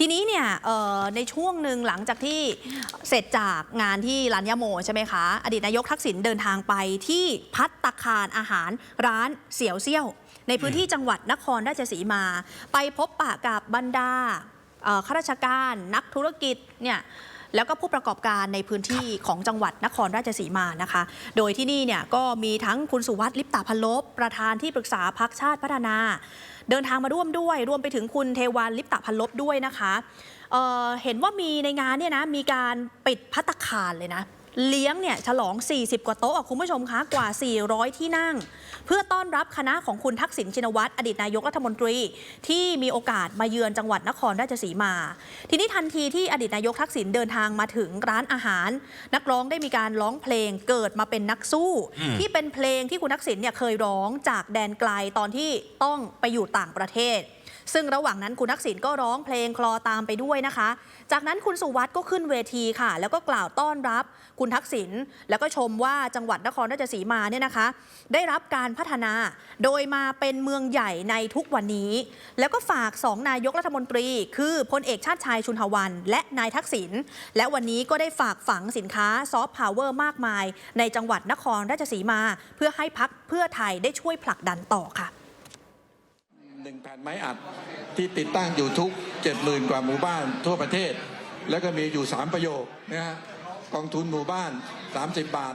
ทีนี้เนี่ยเอ่อในช่วงหนึ่งหลังจากที่เสร็จจากงานที่ลานยาโมใช่ไหมคะ อดีตนายกทักษิณเดินทางไปที่พัตตาคารอาหารร้านเสี่ยวเซี่ยว ในพื้นที่จังหวัดนครราชสีมา ไปพบปะกับบรรดาเอ่อข้าราชการนักธุรกิจเนี่ย แล้วก็ผู้ประกอบการในพื้นที่ของจังหวัดนครราชสีมานะคะ โดยที่นี่เนี่ยก็มีทั้งคุณสุวัสดิ์ลิปตาพันลบประธานที่ปรึกษาพักชาติพัฒนา เดินทางมาร่วมด้วย รวมไปถึงคุณเทวันลิปตะพันลบด้วยนะคะเอ่อเห็นว่ามีในงานเนี่ยนะมีการปิดพัตตาคารเลยนะ เลี้ยงเนี่ยฉลอง 40 กว่าโต๊ะอะคุณผู้ชมคะกว่า 400 ที่นั่ง เพื่อต้อนรับคณะของคุณทักษิณชินวัตรอดีตนายกรัฐมนตรี ที่มีโอกาสมาเยือนจังหวัดนครราชสีมา ทีนี้ทันทีที่อดีตนายกทักษิณเดินทางมาถึงร้านอาหาร นักร้องได้มีการร้องเพลงเกิดมาเป็นนักสู้ ที่เป็นเพลงที่คุณทักษิณเนี่ยเคยร้องจากแดนไกลตอนที่ต้องไปอยู่ต่างประเทศ ซึ่งระหว่างนั้นคุณทักษิณก็ร้องเพลงคลอตามไปด้วยนะคะ จากนั้นคุณสุวัสด์ก็ขึ้นเวทีค่ะ แล้วก็กล่าวต้อนรับ คุณทักษิณแล้วก็ชมว่าจังหวัดนครราชสีมาเนี่ยนะคะ ได้รับการพัฒนาโดยมาเป็นเมืองใหญ่ในทุกวันนี้ แล้วก็ฝากสองนายกรัฐมนตรี คือพลเอกชาติชายชุนหวัน และนายทักษิณและวันนี้ก็ได้ฝากฝังสินค้าซอฟต์พาวเวอร์มากมาย ในจังหวัดนครราชสีมา เพื่อให้พักเพื่อไทยได้ช่วยผลักดันต่อค่ะ หนึ่งแผ่นไม้อัดที่ติดตั้งอยู่ทุกเจ็ดหมื่นกว่าหมู่บ้านทั่วประเทศ แล้วก็มีอยู่สามประโยคนะฮะกองทุนหมู่บ้านสามสิบบาท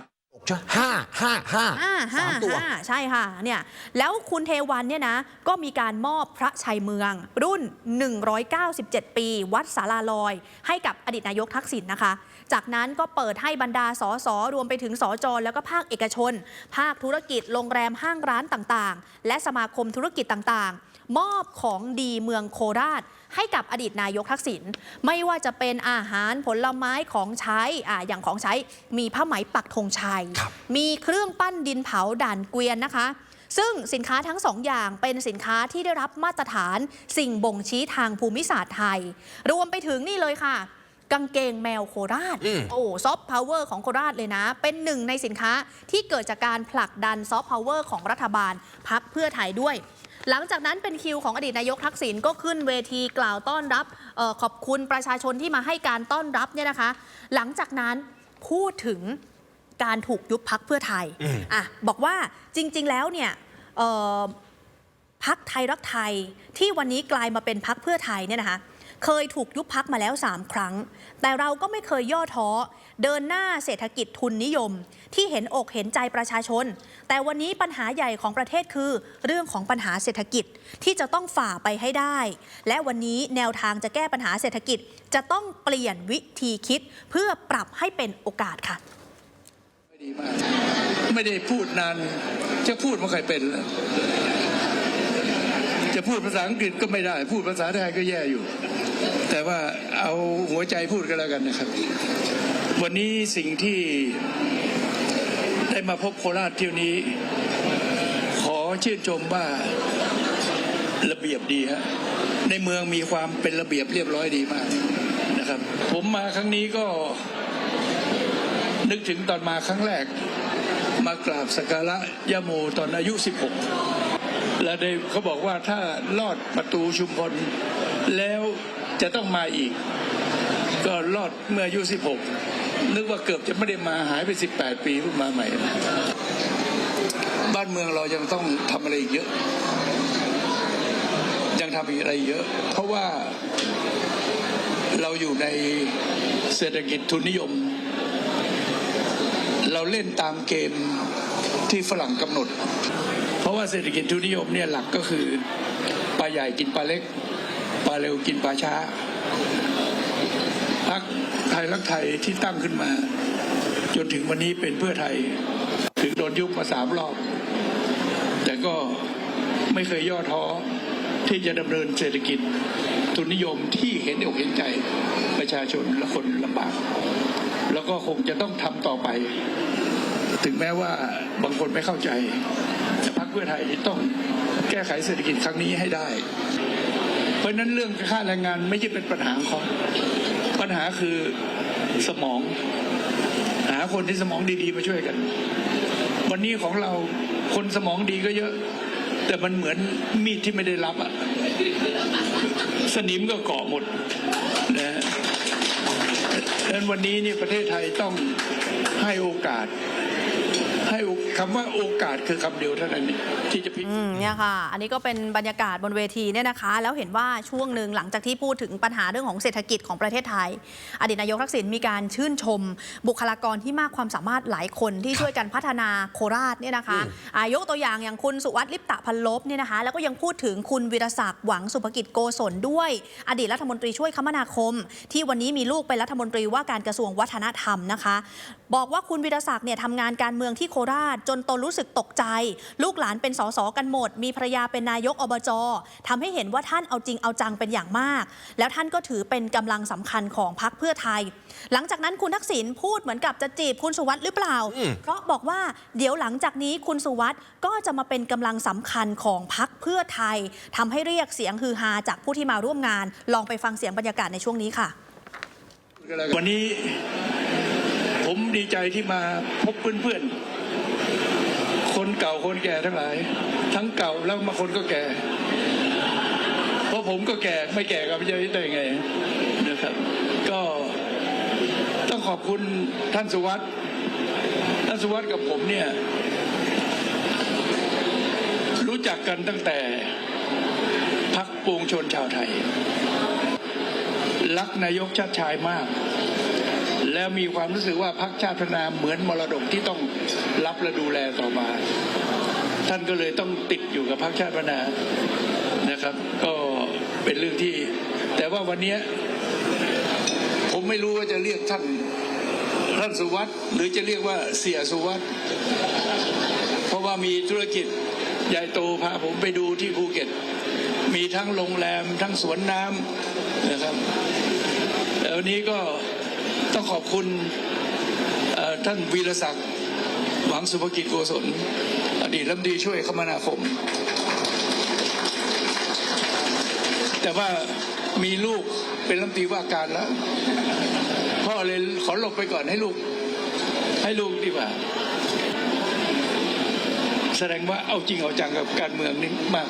ห้าห้าห้าห้าห้าสามตัว ห้าใช่ค่ะเนี่ยแล้วคุณเทวันเนี่ยนะก็มีการมอบพระชัยเมือง รุ่น 197 ปี วัดสาราลอย ให้กับอดีตนายกทักษิณนะคะ จากนั้นก็เปิดให้บรรดาสสรวมไปถึงสจแล้วก็ภาคเอกชน ภาคธุรกิจโรงแรมห้างร้านต่างๆ และสมาคมธุรกิจต่างๆ มอบของดีเมืองโคราช ให้กับอดีตนายกทักษิณไม่ว่าจะเป็นอาหารผลไม้ของใช้อ่าอย่างของใช้มีผ้าไหมปักธงชัยครับมีเครื่องปั้นดินเผาด่านเกวียนนะคะ ซึ่งสินค้าทั้งสองอย่างเป็นสินค้าที่ได้รับมาตรฐานสิ่งบ่งชี้ทางภูมิศาสตร์ไทย รวมไปถึงนี่เลยค่ะกางเกงแมวโคราชอืมโอ้ซอฟต์พาวเวอร์ของโคราชเลยนะ เป็นหนึ่งในสินค้าที่เกิดจากการผลักดันซอฟต์พาวเวอร์ของรัฐบาลพักเพื่อไทยด้วย หลังจากนั้นเป็นคิวของอดีตนายกทักษิณก็ขึ้นเวทีกล่าวต้อนรับเออขอบคุณประชาชนที่มาให้การต้อนรับเนี่ยนะคะ หลังจากนั้นพูดถึง การถูกยุบพักเพื่อไทยอืมอะบอกว่าจริง ๆ แล้วเนี่ยเอ่อพักไทยรักไทยที่วันนี้กลายมาเป็นพักเพื่อไทยเนี่ยนะคะเคยถูกยุบพักมาแล้ว 3 ครั้ง แต่เราก็ไม่เคยย่อท้อ เดินหน้าเศรษฐกิจทุนนิยม ที่เห็นอกเห็นใจประชาชน แต่วันนี้ปัญหาใหญ่ของประเทศคือ เรื่องของปัญหาเศรษฐกิจที่จะต้องฝ่าไปให้ได้ และวันนี้แนวทางจะแก้ปัญหาเศรษฐกิจจะต้องเปลี่ยนวิธีคิด เพื่อปรับให้เป็นโอกาสค่ะ ดีมากไม่ได้พูดนาน จะพูดไม่ค่อยเป็นล้วจะพูดภาษาอังกฤษก็ไม่ได้ พูดภาษาไทยก็แย่อยู่ แต่ว่าเอาหัวใจพูดกันแล้วกันนะครับ วันนี้สิ่งที่ได้มาพบโคราชเที่ยวนี้ ขอชื่นชมว่าระเบียบดีฮะในเมืองมีความเป็นระเบียบเรียบร้อยดีมากนะครับ ผมมาครั้งนี้ก็ นึกถึงตอนมาครั้งแรก มากราบสักการะยะโมตอนอายุ 16 และได้เขาบอกว่าถ้าลอดประตูชุมพลแล้วจะต้องมาอีก ก็ลอดเมื่ออายุ 16 นึกว่าเกือบจะไม่ได้มาหายไป 18 ปีเพิ่งมาใหม่ บ้านเมืองเรายังต้องทำอะไรอีกเยอะ ยังทำอีกอะไรเยอะ เพราะว่าเราอยู่ในเศรษฐกิจทุนนิยม เราเล่นตามเกมที่ฝรั่งกำหนด เพราะว่าเศรษฐกิจทุนนิยมเนี่ยหลักก็คือปลาใหญ่กินปลาเล็กปลาเร็วกินปลาช้าพักไทยรักไทยที่ตั้งขึ้นมา จนถึงวันนี้เป็นเพื่อไทย ถึงโดนยุบมาสามรอบ แต่ก็ไม่เคยย่อท้อที่จะดำเนินเศรษฐกิจทุนนิยมที่เห็นอกเห็นใจประชาชนและคนลำบาก ก็คงจะต้องทำต่อไป ถึงแม้ว่าบางคนไม่เข้าใจแต่พรรคเพื่อไทยต้องแก้ไขเศรษฐกิจครั้งนี้ให้ได้ เพราะฉะนั้นเรื่องค่าแรงงานไม่ใช่เป็นปัญหาของปัญหาคือสมอง หาคนที่สมองดีๆมาช่วยกัน วันนี้ของเราคนสมองดีก็เยอะ แต่มันเหมือนมีดที่ไม่ได้รับอะสนิมก็เกาะหมดนะ ดังนั้นวันนี้นี่ประเทศไทยต้องให้โอกาส คำว่าโอกาสคือคำเดียวเท่านั้นเองที่จะพิอืมเนี่ยค่ะ อันนี้ก็เป็นบรรยากาศบนเวทีเนี่ยนะคะ แล้วเห็นว่าช่วงหนึ่งหลังจากที่พูดถึงปัญหาเรื่องของเศรษฐกิจของประเทศไทย อดีตนายกทักษิณมีการชื่นชม บุคลากรที่มากความสามารถหลายคนที่ช่วยกันพัฒนาโคราชเนี่ยนะคะอายกตัวอย่างอย่างคุณสุวัสดิ์ลิปตะพันลบเนี่ยนะคะ แล้วก็ยังพูดถึงคุณวิรศักดิ์หวังสุภกิจโกศลด้วย อดีตรัฐมนตรีช่วยคมนาคม ที่วันนี้มีลูกเป็นรัฐมนตรีว่าการกระทรวงวัฒนธรรมนะคะ บอกว่าคุณวิรศักดิ์เนี่ยทำงานการเมืองที่โคราชจนตนรู้สึกตกใจ ลูกหลานเป็นสสกันหมด มีภรรยาเป็นนายกอบจทำให้เห็นว่าท่านเอาจริงเอาจังเป็นอย่างมาก แล้วท่านก็ถือเป็นกำลังสำคัญของพรรคเพื่อไทย หลังจากนั้นคุณทักษิณพูดเหมือนกับจะจีบคุณสุวัสด์หรือเปล่า เพราะบอกว่าเดี๋ยวหลังจากนี้คุณสุวัสด์ก็จะมาเป็นกำลังสำคัญของพรรคเพื่อไทยทำให้เรียกเสียงฮือฮาจากผู้ที่มาร่วมงาน ลองไปฟังเสียงบรรยากาศในช่วงนี้ค่ะ วันนี้ผมดีใจที่มาพบเพื่อนๆ คนเก่าคนแก่ทั้งหลาย ทั้งเก่าแล้วมาคนก็แก่ เพราะผมก็แก่ไม่แก่กับจะได้ไงนะครับ ก็ต้องขอบคุณท่านสุวัสด์ท่านสุวัสด์กับผมเนี่ย รู้จักกันตั้งแต่พักปวงชนชาวไทย รักนายกชาติชายมาก แล้วมีความรู้สึกว่าพรรคชาติพัฒนาเหมือนมรดกที่ต้องรับและดูแลต่อมา ท่านก็เลยต้องติดอยู่กับพรรคชาติพัฒนานะครับ ก็เป็นเรื่องที่ แต่ว่าวันนี้ผมไม่รู้ว่าจะเรียกท่านท่านสุวัสด์หรือจะเรียกว่าเสียสุวัสด์เพราะว่ามีธุรกิจใหญ่โตพาผมไปดูที่ภูเก็ต มีทั้งโรงแรมทั้งสวนน้ำนะครับแล้ววันนี้ก็ ต้องขอบคุณท่านวีรศักดิ์หวังสุภกิจโกศลอดีตรัฐมนตรีช่วยคมนาคม แต่ว่ามีลูกเป็นรัฐมนตรีว่าการแล้วพ่อเลยขอหลบไปก่อนให้ลูก ให้ลูกดีกว่า แสดงว่าเอาจริงเอาจังกับการเมืองนี่มาก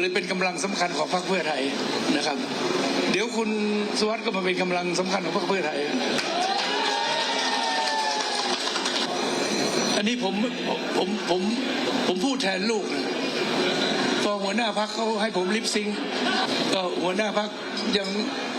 ก็เลยเป็นกำลังสำคัญของพรรคเพื่อไทยนะครับ เดี๋ยวคุณสวัสดิ์ก็มาเป็นกำลังสำคัญของพรรคเพื่อไทย อันนี้ผมผมผมผมผมพูดแทนลูกนะ พอหัวหน้าพักเขาให้ผมลิปซิงค์ก็หัวหน้าพักยัง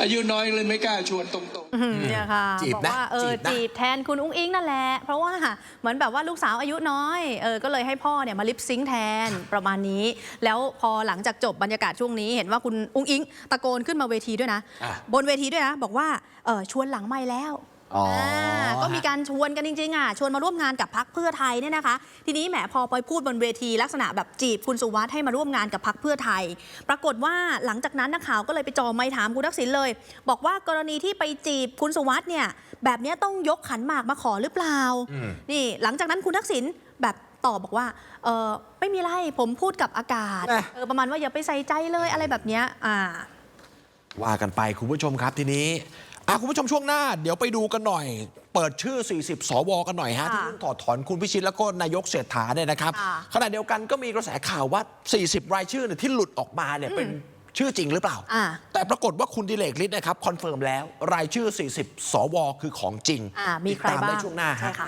อายุน้อยเลยไม่กล้าชวนตรงๆอืมเนี่ยค่ะจีบบอกนะว่าเออจีบนะ จีบแทนคุณอุ้งอิงนั่นแหละ เพราะว่าเหมือนแบบว่าลูกสาวอายุน้อยเออก็เลยให้พ่อเนี่ยมาลิปซิงค์แทนประมาณนี้ แล้วพอหลังจากจบบรรยากาศช่วงนี้ เห็นว่าคุณอุ้งอิงตะโกนขึ้นมาเวทีด้วยนะ อะ บนเวทีด้วยนะ บอกว่าเออชวนหลังไม่แล้ว อ๋ออ่าก็มีการชวนกันจริงๆอะชวนมาร่วมงานกับพักเพื่อไทยเนี่ยนะคะ ทีนี้แหมพอไปพูดบนเวทีลักษณะแบบจีบคุณสุวัสด์ให้มาร่วมงานกับพักเพื่อไทย ปรากฏว่าหลังจากนั้นนักข่าวก็เลยไปจอไม้ถามคุณทักษิณเลย บอกว่ากรณีที่ไปจีบคุณสุวัสด์เนี่ยแบบเนี้ยต้องยกขันหมากมาขอหรือเปล่า อืม นี่หลังจากนั้นคุณทักษิณแบบตอบบอกว่าเออไม่มีไรผมพูดกับอากาศนะเออประมาณว่าอย่าไปใส่ใจเลยอะไรแบบเนี้ยอ่า ว่ากันไปคุณผู้ชมครับทีนี้ อะคุณผู้ชมช่วงหน้าเดี๋ยวไปดูกันหน่อย เปิดชื่อ 40 สว กันหน่อยฮะค่ะที่เพิ่งถอดถอนคุณพิชิตแล้วก็นายกเศรษฐาเนี่ยนะครับค่ะ ขณะเดียวกันก็มีกระแสข่าวว่า 40 รายชื่อเนี่ยที่หลุดออกมาเนี่ยเป็นชื่อจริงหรือเปล่า อ่า แต่ปรากฏว่าคุณดิเลกฤทธิ์นะครับคอนเฟิร์มแล้วรายชื่อ 40 สว คือของจริงอ่า มีใครติดตามบ้างได้ช่วงหน้าฮะ ใช่ค่ะ